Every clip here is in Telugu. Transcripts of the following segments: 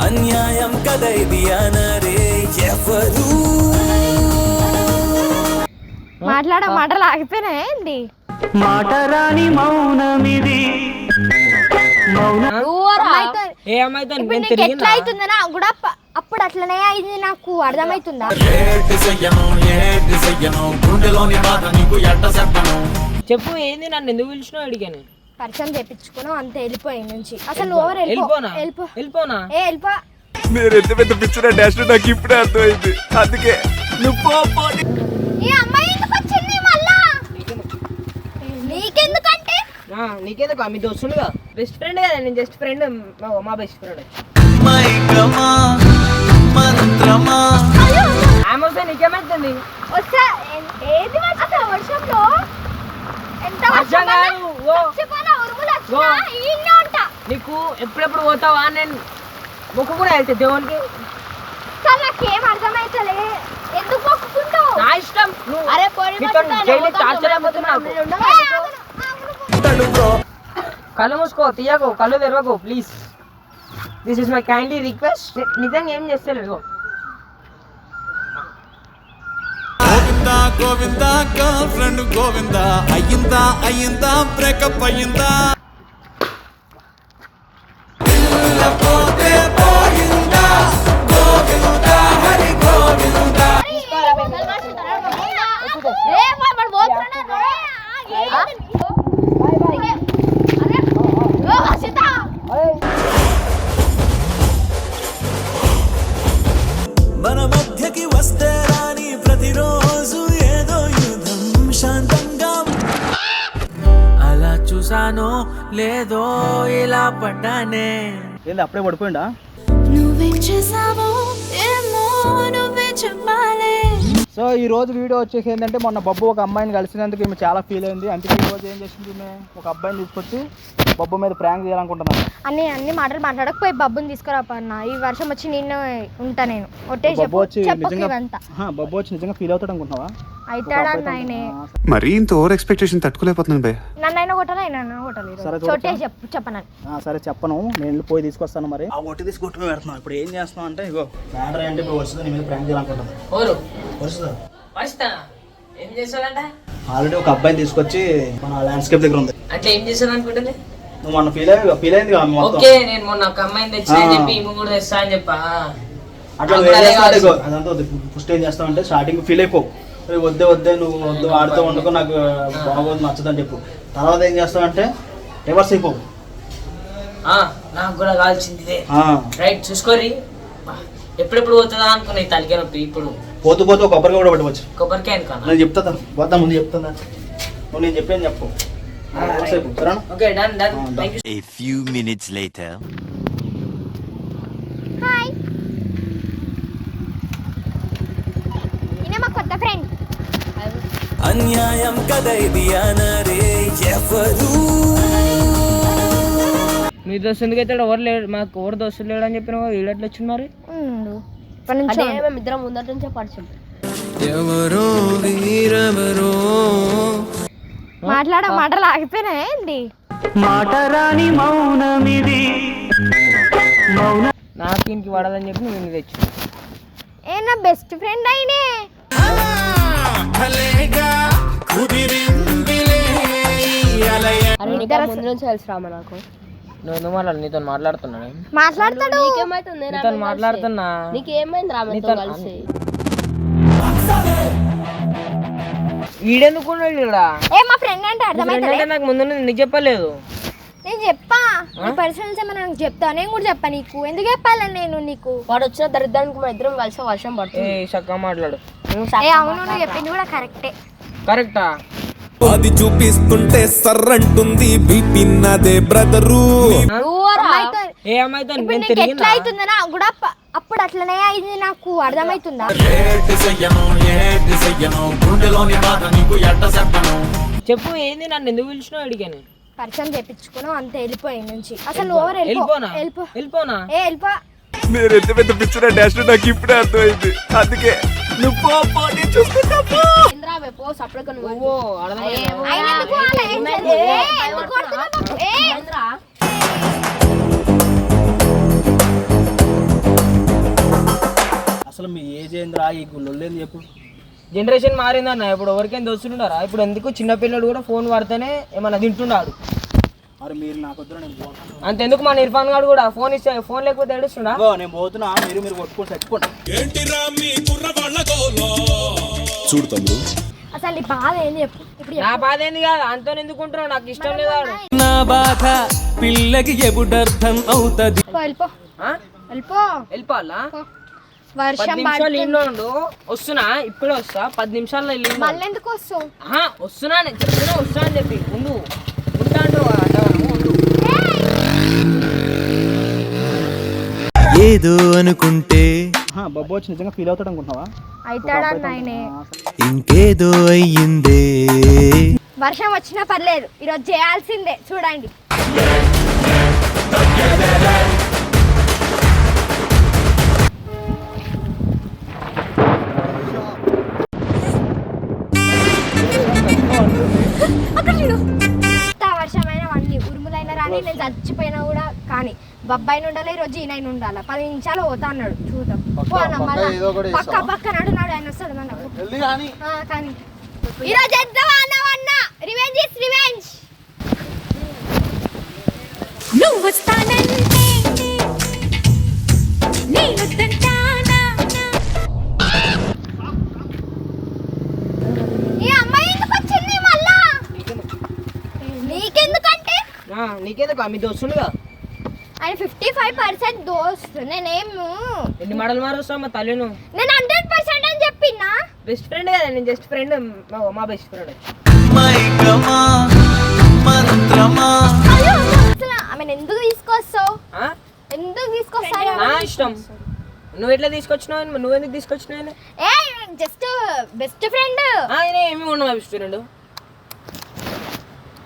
అన్యాయం కదా ఇది అనరే ఎవరు? మాట్లాడ మాటలు ఆగిపోయినాయా ఏంటి? తిరిగినా? ఎట్లా అవుతుందో నాకు కూడా అప్ప- అప్పుడు అట్లనే అయింది నాకు అర్థమవుతుందా చెప్పను? చెప్పు ఏంది నన్ను ఎందుకు పిలిచినావు అడిగాను? పరిచయం చేపించుకున్నావు అంతే వెళ్ళిపోయి నుంచి. అసలు ఓవర్ వెళ్ళిపో వెళ్ళిపోనా? వెళ్ళిపో వెళ్ళిపోనా? ఏ వెళ్ళిపో. మీరు ఎంత పెద్ద పిచ్చిన డాష్ నాకు ఇప్పుడే అర్థమైంది. అందుకే నువ్వు పో, పో. ఈ అమ్మాయి ఎందుకు వచ్చింది మళ్ళా? నీకెందుకంటే? ఆ, నీకేదో మీ దోస్తుడుగా బెస్ట్ ఫ్రెండ్ కదా నేను జస్ట్ ఫ్రెండ్ మా బెస్ట్ ఫ్రెండ్ ఆమె వస్తే నీకేమైతుంది? ఏ- ఏది వర్షం? అసలు వర్షంలో? ఎంత వర్షం వర్షం పడ్డా? కాదు, ఓ. చచ్చిపోయినా, నీకు ఎప్పుడెప్పుడు పోతావా? నేను మొక్కు కూడా వెళ్తే దేవునికి. నాకేం అర్థమైతలే. ఎందుకు మొక్కుకుంటావు? నా ఇష్టం. నువ్వు అరే. కళ్ళు మూసుకో తీయకు కళ్ళు తెరవకు please this is my kindly request నిజంగా ఏం చేస్తలేదు గోవిందా గోవిందా గర్ల్ ఫ్రెండ్ గోవిందా. అయ్యిందా అయ్యిందా బ్రేకప్ అయ్యిందా? లేదో ఇలా పడ్డానే. ఏంది అప్పుడే పడిపోయిందా నువ్వేం చేసావో ఏమో నువ్వే చెప్పాలి. సో ఈ రోజు వీడియో వచ్చేసి ఏంటంటే మొన్న బబ్బు ఒక అమ్మాయిని కలిసినందుకు ఈమె చాలా ఫీల్ అయింది. అందుకే ఈ రోజు ఏం చేసింది ఈమె? ఒక అబ్బాయిని తీసుకొచ్చి బబ్బు మీద ప్రాంక్ చేయాలనుకుంటున్నాను అన్ని అన్ని మాటలు మాట్లాడకపోయి బబ్బుని తీసుకురా అన్న. ఈ వర్షం వచ్చి నిన్ను ఉంటా నేను. ఒట్టే బబ్బు చెప్పు. వచ్చి నిజంగా ఆహా, బబ్బు వచ్చి నిజంగా ఫీల్ అవుతాడు అనుకుంటున్నావా? అవుతాడా నాయనే మరీ ఇంత ఓవర్ ఎక్స్పెక్టేషన్ తట్టుకోలేకపోతున్నాను భయ్ నన్నైనా కొట్టాలి? నన్ను కొట్టాలి సరే, చోటే చూడొచ్చా? చెప్పు చెప్పనని. ఆ, సరే చెప్పను. నేను వెళ్ళి పోయి తీసుకొస్తాను మరి. ఆ ఒట్టి పెడుతున్నాం ఇప్పుడు ఏం చేస్తున్నాం అంటే ఇగో మ్యాటర్ అంటే ఇప్పుడు వస్తుంది నీ మీద ప్రాంక్ చేయాలనుకుంటున్నాను ఓరు వస్తుందా వస్తా ఏం చేస్తాడంట ఆల్రెడీ ఒక అబ్బాయిని తీసుకొచ్చి మన ల్యాండ్స్కేప్ దగ్గర ఉంది. అంటే ఏం చేస్తాను అనుకుంటుంది? నువ్వు మొన్న ఫీల్ అయ్యి ఫీల్ అయింది కదా మొత్తం? ఓకే నేను మొన్న ఒక అమ్మాయిని తెచ్చా అని ఆ. చెప్పి ఈమె కూడా తెస్తా అని చెప్పా. అట్లా అదంతా ఫస్ట్ ఏం అంటే స్టార్టింగ్ ఫీల్ అయిపో. "అరే వద్దే వద్దే నువ్వు వద్దు ఆడుతూ వండుకో నాకు బాగోదు నచ్చదని చెప్పు. తర్వాత ఏం చేస్తావు అంటే రివర్స్ అయిపో. ఆ, నాకు కూడా కావాల్సింది ఆ, రైట్ చూసుకోరి ఎప్పుడెప్పుడు పోతుందా అనుకున్నా ఈ తలకాయ నొప్పి ఇప్పుడు. పోతూ పోతూ కొబ్బరికాయ కూడా పెట్టవచ్చు. కొబ్బరికాయ నేను చెప్తా పోతా ముందు చెప్తాను నువ్వు నేను చెప్పాను చెప్పు. Okay done done. A few minutes later. Hi ఈయన మా కొత్త ఫ్రెండ్ అన్యాయం కదా ఇది అనరే ఎవరు? మీ దోస్తు ఎందుకు అయితే ఎవరు లేడు మాకు ఎవరు దోస్తులు లేడు అని చెప్పిన వీడు ఎట్లా వచ్చింది మరి? ఉండు ఇప్పటి నుంచి నుంచే పరిచయం. ఎవరో వీరెవరో. మాట్లాడ మాటలు ఆగిపోయినాయా ఏంటి మాటరాని మౌనమిది. నాకు ఇంటికి పడదని చెప్పి నువ్వు ఇంటికి తెచ్చు ఏ నా బెస్ట్ ఫ్రెండ్ అయినే? నువ్వు ఎందుకు మాట్లాడు? నీతో మాట్లాడుతున్నాను మాట్లాడతాడు. నీతో మాట్లాడుతున్నా. నీతో వీడెందుకు ఉన్నాడు ఈడ? ఏ మా ఫ్రెండ్ అంటే అర్థమైతే అంటే నాకు ముందు నీకు చెప్పలేదు. నేను చెప్పా. నీ పర్సనల్స్ ఏమైనా నాకు చెప్తా నేను కూడా చెప్పా నీకు. ఎందుకు చెప్పాలని నేను నీకు? వాడు వచ్చిన దరిద్రానికి మన ఇద్దరం కలిసి వర్షం ఏ పడుతుంది చక్కగా మాట్లాడు. ఏ అవును నువ్వు చెప్పింది కూడా కరెక్టే. కరెక్టా? అది చూపిస్తుంటే సర్రంటుంది. బీపీ నాదే బ్రదరు. ఏ అమ్మాయితో నేను తిరిగినా? కూడా అప్పుడు అట్లనే అయింది నాకు. అర్థమవుతుందా చెప్పను? చెప్పు ఏంది? నన్ను ఎందుకు పిలిచినావు అడిగాను? పరిచయం చేపించుకున్నావు అంతే వెళ్ళిపోయి నుంచి. అసలు ఓవర్ వెళ్ళిపో వెళ్ళిపోనా? వెళ్ళిపో. వెళ్ళిపోనా? ఏ వెళ్ళిపో. మీరు ఎంత పెద్ద పిచ్చిన డాష్ నాకు ఇప్పుడే అర్థమైంది. అందుకే నువ్వు చూసుకుంటా పో నువ్వు అసలు మీ ఏజ్ ఏందిరా? ఈ గుళ్ళేంది చెప్పు. జనరేషన్ మారిందన్న ఇప్పుడు ఎవరికైనా దోస్తులున్నారా ఇప్పుడు ఎందుకు చిన్న పిల్లడు కూడా ఫోన్ వాడితేనే ఏమన్నా తింటున్నాడు? మరి మీరు నాకు అంతెందుకు మన ఇర్ఫాన్ గారు కూడా ఫోన్ ఇస్తే ఫోన్ లేకపోతే ఏడుస్తుండా? ఇదిగో, నేను పోతున్నా మీరు మీరు చచ్చిపోండి చూడు తమ్ముడు అసలు నీ బాధ ఏం చెప్పు. ఇప్పుడు నా బాధ ఏంది కాదు? అంతో ఎందుకుంటున్నావు నాకు ఇష్టం లేదు. నా బాధ పిల్లకి ఎప్పుడర్థం అవుతది. వెళ్ళిపో. ఆ? వెళ్ళిపో. వెళ్ళిపోవాలా. పది వర్షం నిమిషాలు పడుతుంది. ఇంట్లో ఉండు వస్తున్నా? ఇప్పుడే వస్తా. పది నిమిషాల్లో ఇల్లు మళ్ళీ ఎందుకు వస్తావు వస్తున్నా నేను చెప్తున్నా వస్తున్నా అని చెప్పి. ఉండు. ఉంటా అంటారు అంటావా? ఉండు. ఏదో అనుకుంటే ఆహా, బొబ్బు వచ్చి నిజంగా ఫీల్ అవుతాడు అనుకుంటున్నావా? అవుతాడన్న ఆయనే ఇంకేదో అయ్యిందే. వర్షం వచ్చినా పర్లేదు ఈరోజు చేయాల్సిందే చూడండి. వర్షమైన వండి ఉరుములైనా రాని నేను చచ్చిపోయినా కూడా కానీ బొబ్బాయిని ఉండాలి ఈరోజు ఈయన ఉండాలి? పది నిమిషాలు పోతా అన్నాడు. చూద్దాం. అన్న మళ్ళా? పక్క పక్క నడు నాడు ఆయన వస్తాడు మన కానీ. ఈరోజు ఎద్దావా అన్నవన్న రివెంజ్ ఇస్ రివెంజ్ నువ్వు వస్తానంటే ఆ, నీకేదో మీ దోస్తులు కదా ఆయన ఫిఫ్టీ ఫైవ్ పర్సెంట్ దోస్త్. నేనేము ఎన్ని మడలు మారుస్తావు మా తల్లిను? నేను హండ్రెడ్ పర్సెంట్ అని చెప్పినా బెస్ట్ ఫ్రెండ్ కదా నేను జస్ట్ ఫ్రెండ్ మా బెస్ట్ ఫ్రెండ్ అయ్యో, అసలు ఆమెను ఎందుకు తీసుకొస్తావు? ఎందుకు తీసుకొస్తావు? నా ఇష్టం. నువ్వు ఎట్లా తీసుకొచ్చినావు? నువ్వు ఎందుకు తీసుకొచ్చినావు? ఏ జస్ట్ బెస్ట్ ఫ్రెండ్ ఆయన ఏమి ఉండవు బెస్ట్ ఫ్రెండ్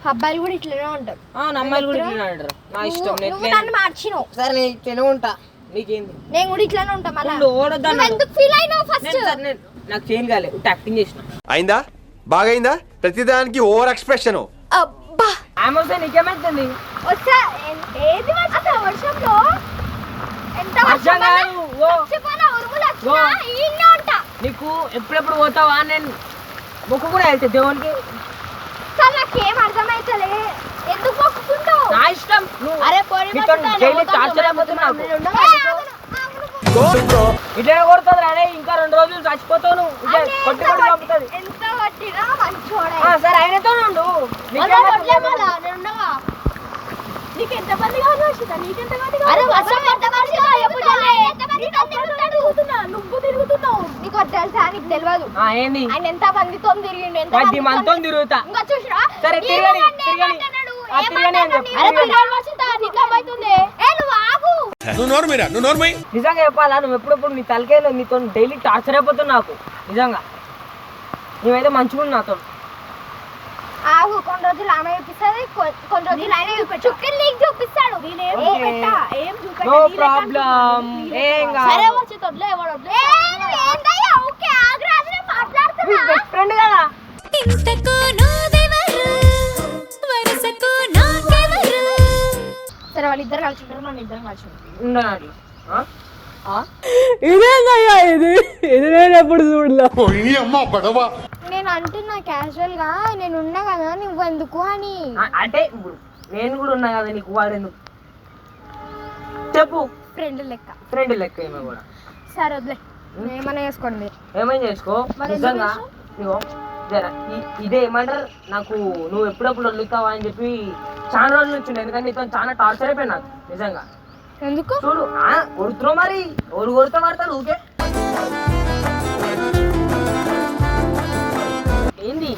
అబ్బాయిలు కూడా ఇట్లనే ఉంటారు. అమ్మాయిలు కూడా ఇట్లా అంటారు నా ఇష్టం నేను నువ్వు నన్ను మార్చినావు. సరే నేను ఇట్లనే ఉంటా. నీకేంది? నేను కూడా ఇట్లానే ఉంటా మళ్ళా. ఓడొద్దు నువ్వు. ఎందుకు ఫీల్ అయినావు ఫస్ట్ నాకు కాలే యాక్టింగ్ చేసిన. అయిందా? బాగైందా ప్రతిదానికి ఓవర్ ఎక్స్ప్రెషన్. అబ్బా! ఆమె నీకేమైతుంది? వచ్చా ఏ- ఏది వర్షంలో? ఎంత వర్షం కాదు, ఓ. చచ్చిపోయినా, ఉరుములు వచ్చినా, ఓ. ఈయన్నే ఉంటా. నీకు ఎప్పుడెప్పుడు పోతావా? నేను మొక్కు కూడా వెళ్తే దేవునికి. అసలు నాకేం అర్థమైతలే? ఎందుకు మొక్కుకుంటావు? నా ఇష్టం. నువ్వు అరే పోనీ నీతో మర్చిపోయాను, డైలీ పోతాను, టార్చర్ అయిపోతుంది నాకు. ఏ, ఆగును, ఆగును. ఇట్లా కొడుతుంది అరే ఇంకా రెండు రోజులు చచ్చిపోతావు నువ్వు. ఇట్లా అదే కొట్టి ఎంత కొట్టి కొట్టి- చంపుతుంది. ఎంత కొట్టినా మంచోడే. ఆ, సరే ఆయనతో ఉండు. మళ్ళా కొట్టలే మళ్ళా, నేను ఉండగా. నీకు ఎంత మంది కావాలి? నీకెంత మంది కావాలి? అరే వర్షం ఎంత ఎప్పుడు తిరుగుతున్నాడు? నువ్వు తిరుగుతున్నావు. నీకు అది తెలుసా? నీకు తెలియదు. ఆ, ఏంది? ఆయన ఎంత మందితో తిరిగిండు ఎంత పది మందితో మందితో తిరుగుతా. ఇంకా చూసిరా? సరే, ఈ తిరగని, మొగన్నే తిరగని. ఏమంటున్నాడు? ఆ, తిరగని అని చెప్పు. అరే తిరగని. తిరగని వర్షిత, నీకు ఏమవుతుంది? ఏ నువ్వు ఆగు. నువ్వు నోర్మిరా నువ్వు నోర్మై నిజంగా చెప్పాలా? నువ్వు ఎప్పుడప్పుడు నీ తలకాయలో నీతో డైలీ టార్చర్ అయిపోతుంది నాకు. నిజంగా. నువ్వైతే మంచిగా నాతో ఆగు కొన్ని రోజులు ఆమె చూపిస్తుంది కొన్ని రోజులు ఆయన నీకు చూపిస్తాడు నేనేం. చూపెట్టా? ఏం చూపెట్టా? No problem. ఏం సరే వచ్చి తొడ్లే ఎవడు? ఓకే, మాట్లాడుతున్నా. బెస్ట్ ఫ్రెండ్ కదా. ఇంతకు నువ్వెవరు వరుసకు నాకెవరు సరే వాళ్ళిద్దరు కలిసి ఉంటారు మన ఇద్దరం కలిసి ఉంటాం. ఉండనాడు నేను అంటున్నా క్యాజువల్గా నేను ఉన్నా కదా నువ్వు ఎందుకు అని అంటే ఇప్పుడు నేను కూడా ఉన్నా కదా నీకు వాడేందుకు? చెప్పు. ఫ్రెండ్ లెక్క. ఫ్రెండ్ లెక్క ఏమో కూడా. సరే వదిలే. ఏమన్నా చేసుకోండి. ఏమైనా చేసుకో? నిజంగా ఇగో జర ఇ- ఇదే ఏమంటారు? నాకు నువ్వు ఎప్పుడప్పుడు వదులుతావా అని చెప్పి చాలా రోజుల నుంచి. ఎందుకంటే నీతో చాలా టార్చర్ అయిపోయింది నాకు నిజంగా. ఎందుకు? చూడు ఆ, కొడుతున్నావు మరి. ఎవరు కొడితే పడతారు ఊకే. ఏంది?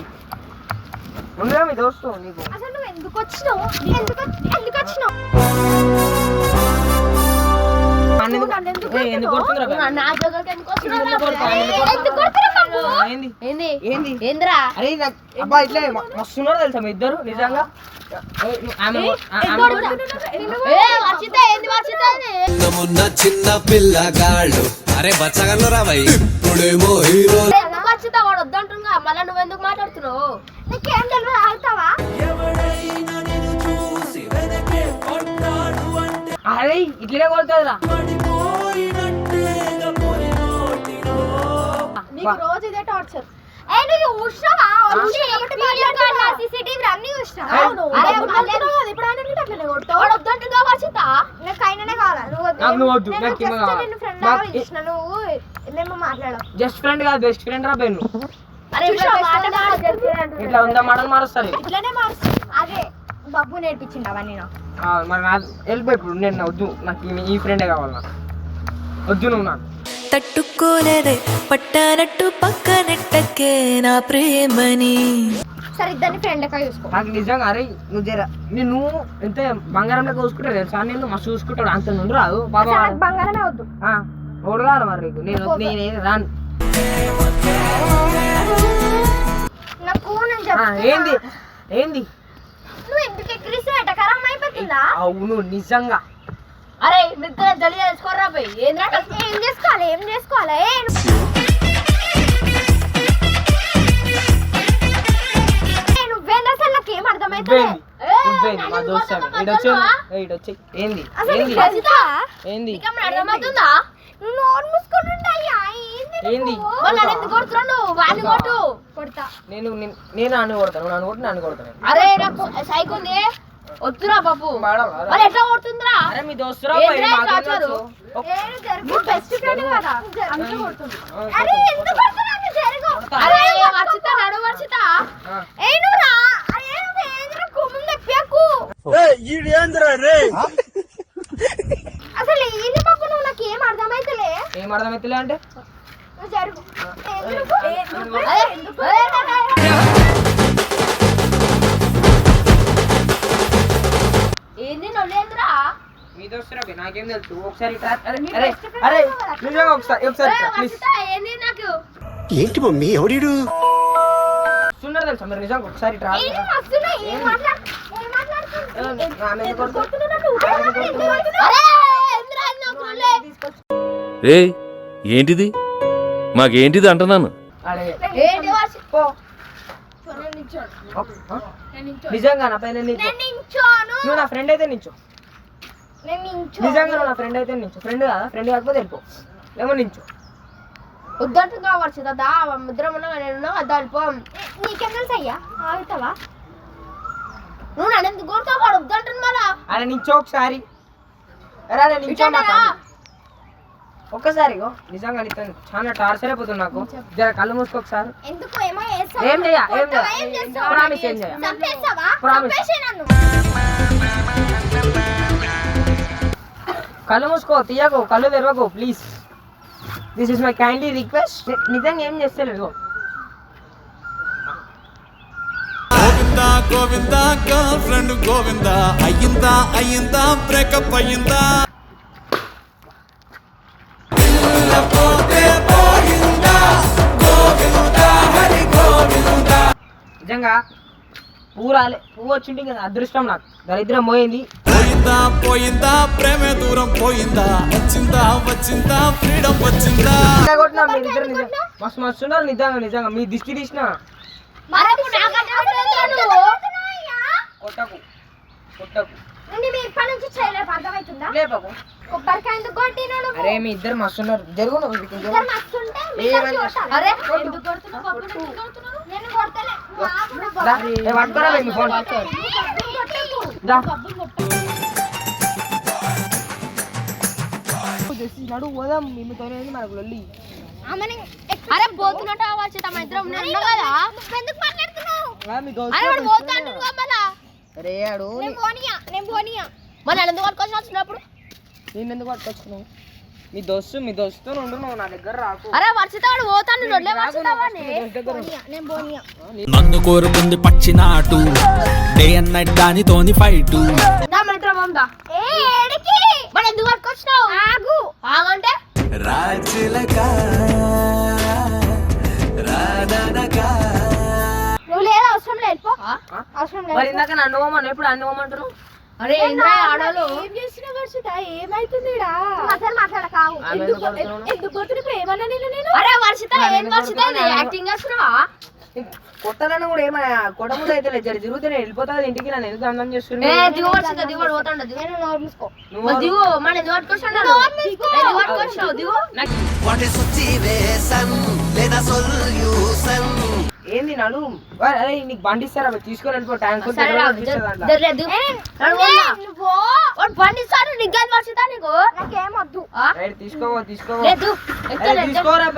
ఉండగా మీ దోస్తు నీకు? అసలు నువ్వు ఎందుకు వచ్చినావు? ఎందుకు ఎందుకు వచ్చినావు? ఎందుకు-? నా దగ్గరికి ఎందుకు ఎందుకు కొడుతున్నావు? ఏంది? ఏంది? ఏంది? ఏందిరా? అరే అబ్బా ఇట్లే మస్తున్నారు తెలుసా మీ ఇద్దరు? నిజంగా? చిన్న పిల్లగాళ్ళు. అరే బచ్చగల్లో రాబాయి ఇప్పుడేమో హీరో మళ్ళీ నువ్వు ఎందుకు మాట్లాడుతున్నావు? నీకేం తెలియదు ఆగుతావా? అరే ఇట్లనే కొడుతుందిరా. నీకు రోజు ఇదే టార్చర్ ఏ నువ్వు చూసినావా వచ్చి వీడియో కాల్ సీసీటీవీ అన్ని చూసినావా అవును అరే ఇప్పుడు ఆయన అట్లనే కొట్టావు వాడు వద్దంటుగా వర్షిత నాకు ఆయననే కావాలా? నువ్వు వద్దు. నాకు వద్దు, నాకు కావాలి. మాట్లాడవు జస్ట్ ఫ్రెండ్ కాదు బెస్ట్ ఫ్రెండ్ రా బెన్ను. ఇట్లా ఉందా? మాటలు మారుస్తారు ఇట్లనే మార్చు అదే బబ్బు నేర్పించింది అవన్నీ మరి నా వెళ్ళిపో ఇప్పుడు. నేను వద్దు. నాకు ఈ- ఫ్రెండే కావాలి? నాకు వద్దు నువ్వు నాకు. తట్టుకోలేదే. పట్టానట్టు పక్కనెట్టకే నా ప్రేమని. సరే ఇద్దరిని ఫ్రెండ్ లెక్క చూసుకో. నాకు నిజంగా అరే నువ్వు జర నేను ఎంత బంగారం లెక్క చూసుకుంటా తెలుసా? నేను మస్తు చూసుకుంటాడు. అంత నుండి రాదు. బాబా. బంగారమే వద్దు. ఓడగాలి మరి? నేను నేను రాను. ఏంది? ఏంది? నువ్వు ఎందుకు ఎటకారం అయిపోతుందా? అవును నిజంగా. అరే మిత్ర జల్లి చేసుకోరా పోయి. ఏంద్రా ఏం చేసుకోవాలి? ఏం చేసుకోవాలి? ఏంది? ఏంది? ఏంది? ఏంది నేను నిన్- నేను అన్ను కొడతాను. నువ్వు నన్ను కొట్టి నన్ను కొడతాను. అరే నాకు సైక్ ఉంది వద్దురా బాబు. వాడవా? మరి ఎట్లా కొడుతుందిరా? అరే మీ దోస్తురా ఏంద్రా ఈ టార్చరు? ఏడు జరుగు బెస్ట్ ఫ్రెండ్ కదా. అందుకే కొడుతుంది ఆ, అరే ఎందుకు కొడుతున్నావు జరుగు. అరే వర్షిత నడు వర్షిత ఏ నువ్వు రా. అరే నువ్వు ఏంద్ర ఏంది బాబు నువ్వు నాకు ఏం ఏం అర్థమైతలే అంటే? ఏంది నొల్లేంద్రా మీ దోస్తురా నాకేం తెలుసు. ఒకసారి. అరే అరే ఒకసారి ప్లీజ్ ఏంటి మమ్మీ ఎవడీడు సున్నారు తెలుసా మీరు నిజంగా? ఒకసారి ట్రా? ఆమె రే ఏంటిది? మాకేంటిది అంటున్నాను? నిజంగా నా పైన నువ్వు నా ఫ్రెండ్ అయితే నించు నిజంగా నువ్వు నా ఫ్రెండ్ అయితే నించు ఫ్రెండ్ కదా? ఫ్రెండ్ కాకపోతే వెళ్ళిపో. ఏమో నించు ముద్ర ఉన్నా నేను అద్దా వెళ్ళిపోం. నీకేం తెలుసు అయ్యా? ఆగుతావా? నువ్వు నన్ను ఎందుకు కొడతావు? వాడు వద్దంటుంది మళ్ళా అరే నించో ఒకసారి. అరే అరే నించో ఇట్లా మాకు ఒక్కసారి ఇగో నిజంగా నీతో చాలా టార్చర్ అయిపోతుంది నాకు. జర కళ్ళు మూసుకో ఒకసారి. ఎందుకు ఏమో చేస్తావా? ఏం చెయ్య ఏం? ప్రామిస్ ఏం నన్ను. కళ్ళు మూసుకో తీయకు కళ్ళు తెరవకు please this is my kindly request నిజంగా ఏం చేస్తలేదు గోవిందా గోవిందా గర్ల్ ఫ్రెండ్ గోవిందా. అయ్యిందా అయ్యిందా బ్రేకప్ అయ్యిందా? నిజంగా పువ్వు రాలే పువ్వు వచ్చింటే ఇంకా అదృష్టం నాకు. దరిద్రం పోయింది. పోయిందా పోయిందా? ప్రేమే దూరం పోయిందా? వచ్చిందా వచ్చిందా? ఫ్రీడమ్ వచ్చిందా? కొట్టినా మీరు ఇద్దరు నిజంగా మస్తు మస్తు ఉన్నారు నిజంగా నిజంగా. మీ దిష్టి తీసిన. కొట్టకు కొట్టకు. మీ అరే మీ ఇద్దరు మస్తు ఉన్నారు. జరుగు నువ్వు ఇక్కడికి జరుగు. ఇద్దరు మస్తుంటే మీ ఏమని ఇద్దరికి కొట్టాలి. అరే ఎందుకు కొడుతున్నావు? బబ్బుని ఎందుకు కొడుతున్నావు? నేను కొడతలే నువ్వు ఆగు, నువ్వు దా, బబ్బుని ఏ పట్టుకోరా మీ ఫోన్ కొట్టకు. దా నడు పోదాం మీతోనే మనకు లొల్లి ఆమెని అరే పోతున్నట్టు వర్షిత మా ఇద్దరం కదా ఎందుకు మాట్లాడుతున్నావు నేను ఎందుకు పట్టుకొని వచ్చినప్పుడు నేను ఎందుకు పట్టుకొచ్చుకున్నావు మీ దోస్తు మీ దోస్తు ఉండు నువ్వు నా దగ్గర రాకు. అరే వర్షిత వాడు పోతాను పోనీయా నన్ను కోరుకుంది పచ్చినాటు డే అండ్ నైట్ దానితోని ఫైటు. ఆగు. ఆగంటే? రాచిలక రాధనకా. నువ్వు లేదా? అవసరం లేదు పో. అవసరం లేదు. మరి ఇందాక నన్ను పోమను ఎప్పుడు అన్ను పోమంటారు అరే ఆడోళ్ళు ఏం చేసిన వర్షిత? ఏమైతుంది అసలు మాట్లాడక ఆగు. ఆమె ఎందుకు ఎందుకు కొడుతున్నా ఇప్పుడు ఏమన్నా నేను నేను? అరే వర్షిత ఏం వర్షిత? యాక్టింగ్ చేస్తున్నావా? కొట్టాలని కూడా ఏమైనా కొట్టముందు అయితే లేదు. జర తిరుగుతే నేను వెళ్ళిపోతా ఇంటికి నన్ను ఎందుకు అందం చేస్తున్నా దిగు వర్షిత పోతాండ దిగు. దిగు మన దిగు దిగు వాట్ ఇస్ లేదా సొల్యూషన్ ఏంది నడు? అరే నీకు బండి ఇస్తారా? తీసుకొని వెళ్ళిపో ట్యాంక్ బండి నీకు నాకేమొద్దు. తీసుకోరా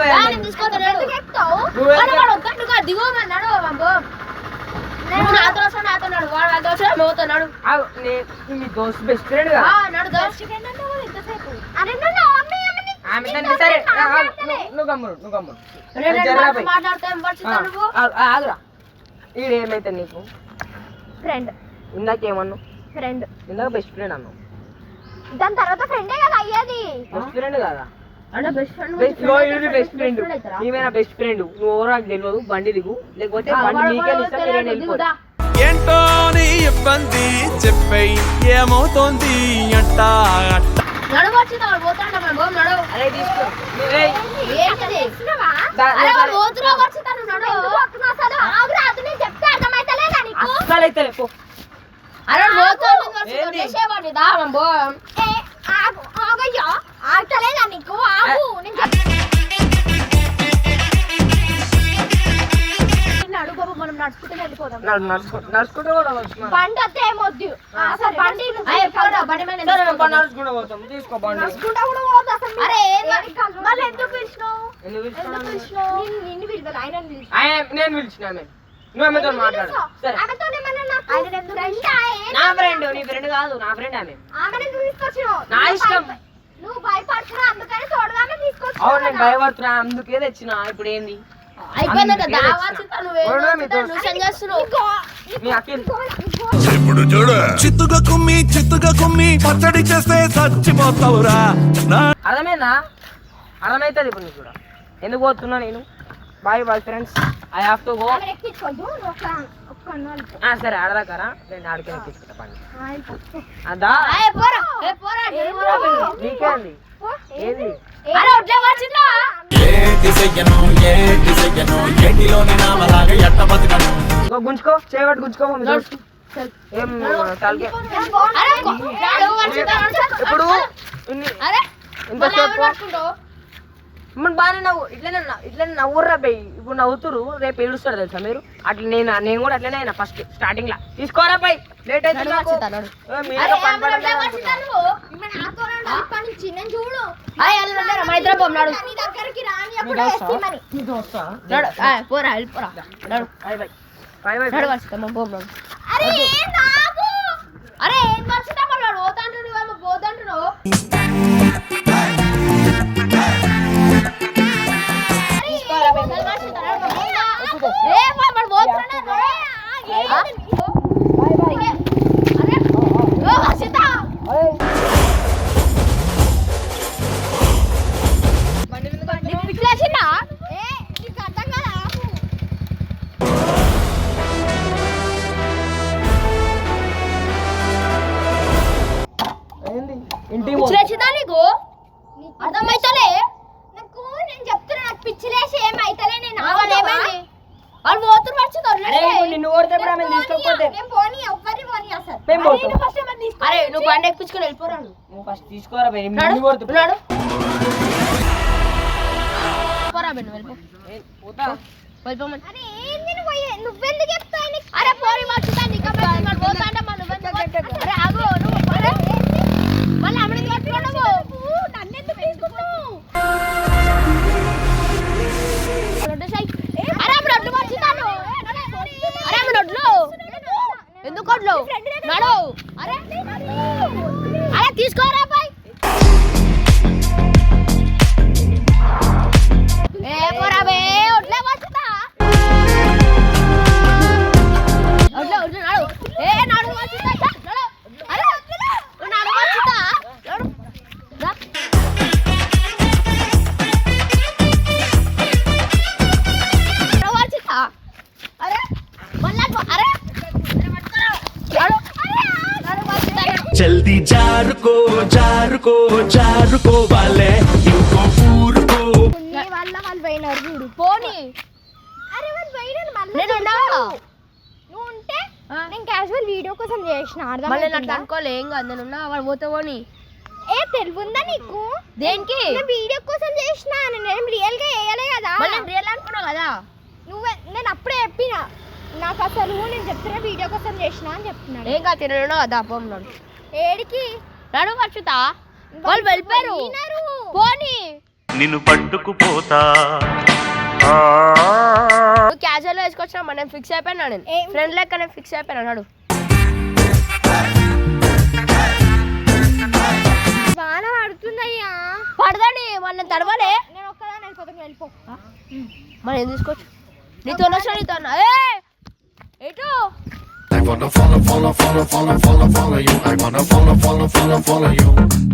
మీ దోస్త్ బెస్ట్ ఫ్రెండ్ నడు. అరే ఆమె సరే నువ్వు- గమ్ముడు నువ్వు గమ్ముడు ఆగురా. ఈడు ఏమైతే నీకు? ఫ్రెండ్ ఇందాక ఏమన్నావు ఫ్రెండ్ ఇందాక బెస్ట్ ఫ్రెండ్ అన్నావు. దాని తర్వాత ఫ్రెండే కదా అయ్యేది? బెస్ట్ ఫ్రెండ్ కదా? అంటే best friend best best friend నీవేనా బెస్ట్ ఫ్రెండ్ నువ్వు ఎవరో నాకు తెలియదు బండి దిగు. లేకపోతే బండి నీకే ఇస్తా ఏంటో నీ ఇబ్బంది? చెప్పై ఏమవుతోంది? అట్ట అట్ట నడు వచ్చింది వాడు పోతాంట మనం పోం నడు అరే తీసుకో. ఏంటది? అరే. వాడు పోతున్నా వచ్చింటాను నడు అస్సలు అయితే పో. అరే పోతాడు ఏంది? చేసేవాడిని దా మనం పోం. ఆగలేదా నీకు? ఆగు నేను చెప్- నడు బాబు మనం నడుచుకుంటూ వెళ్ళిపోదాం నడుచుకుంటూ కూడా బండి వస్తే ఏమొద్దు. అసలు బండి బండి మీద సరే ఎందుకు మనం నడుచుకుంటూ పోతాం. తీసుకో బండి. నడుచుకుంటా కూడా పోవద్దు అసలు. మీరు. అరే, ఏంది? మళ్ళీ ఎందుకు పిలిచినావు? ఎందుకు ఎందుకు పిలుస్తున్నావు? పిలిచినావు? నిన్ను- నిన్ను పిలవాలి ఆయన పిలిచి ఆయన నేను నువ్వు ఆమెతో మాట్లాడు. సరే. నా ఫ్రెండ్ నీ ఫ్రెండ్ కాదు నా ఫ్రెండ్ ఆమె. నా ఇష్టం. నువ్వు భయపడుతున్నావు అందుకని తోడుగానే తీసుకొచ్చినావు అవును నేను కదా. భయపడుతున్నా అందుకే తెచ్చిన. ఇప్పుడు ఏంది? ఇప్పుడు చూడు. చిత్తుగా కుమ్మి చిత్తుగా కుమ్మి పచ్చడి చేస్తే చచ్చిపోతావురా. అర్థమైందా? అర్థమవుతుంది ఇప్పుడు నీకు కూడా. ఎందుకు పోతున్నా నేను? Bye bye friends I have to go. సరే ఆడదాకారా? నేను ఆడికి ఎక్కించుకుంటా పండి అదా ఏ పోరా. అరే గుంజుకో చేయబట్టి గుంజుకో. ఏం తలకే. వచ్చిందా? ఇప్పుడు ఇన్ని- అరే బాగానే నవ్వు. ఇట్లనే నవ్వు- ఇట్లనే నవ్వుర్రా బై. ఇప్పుడు నవ్వుతురు రేపు ఏడుస్తారు తెలుసా మీరు? అట్లా నేను నేను కూడా అట్లనే అయినా ఫస్ట్ స్టార్టింగ్ లా. తీసుకోరా బై లేట్ అయితే నడు నాకు. మీరు చూడు. పోం నడు. నీ దగ్గరికి రాని అప్పుడు దోస్తా? వేస్తామని. మీ దోస్తా? నడు ఆ, పోరా వెళ్ళిపోరా నడు. బాయ్ బాయ్ బాయ్ బాయ్ నడు వచ్చిందా మా పోం నడు అరే నాకు అరే ఏం మళ్ళీ వాడు పోతాంటున్నావు ఏమో పోతాంటున్నావు? ఏ వాడు పోతున్నాడు ఏ, బై నడు నిన్ను కొడుతు నడు పోరా బెన్ను వెళ్ళిపో. పోతా. వెళ్ళిపోమని. అరే పోరి మార్చుతా నీకు అబ్బాయి వాడు పోతాంటే మనం జారుకో వాళ్ళే ఇంకో ఊరుకో. నీ వల్ల వాళ్ళు పోయినారు చూడు. పోనీ. అరే వాళ్ళు పోయినారు మళ్ళీ నేను ఉన్నావా నువ్వు ఉంటే నేను క్యాజువల్ వీడియో కోసం చేసిన మళ్ళీ నాకు అర్థం అనుకోలే ఏం కాదు నేను ఉన్నా వాడు పోతే పోని. ఏ నీకు? దేనికి? నేను వీడియో కోసం చేసిన నేను రియల్గా వేయలే కదా. మళ్ళీ రియల్ అనుకున్నావు కదా. నువ్వే నేను అప్పుడే చెప్పిన. నాకు అసలు నేను చెప్తున్నా వీడియో కోసం చేసిన అని చెప్తున్నాడు ఏం కాదు తినను కదా పోన్నాడు ఏడికి? నడు మర్చుతా వాళ్ళు వెళ్ళిపోయారు. పోనీ. నిన్ను పట్టుకుపోతా. క్యాజువల్ వేసుకొచ్చినా మరి నేను ఫిక్స్ అయిపోయినా నేను. ఏం- ఫ్రెండ్ లెక్క నేను ఫిక్స్ అయిపోయినా నాడు. వాన పడుతుందయ్యా. పడదండి మన తడవలే. నేను ఒక్కదాన్ని వెళ్ళిపోతాను వెళ్ళిపో. మనం ఏం తీసుకోవచ్చు నీతో వచ్చిన నీతో. ఏ! ఎటు I wanna follow, follow, follow, follow, follow, follow you. I wanna follow, follow, follow, follow you.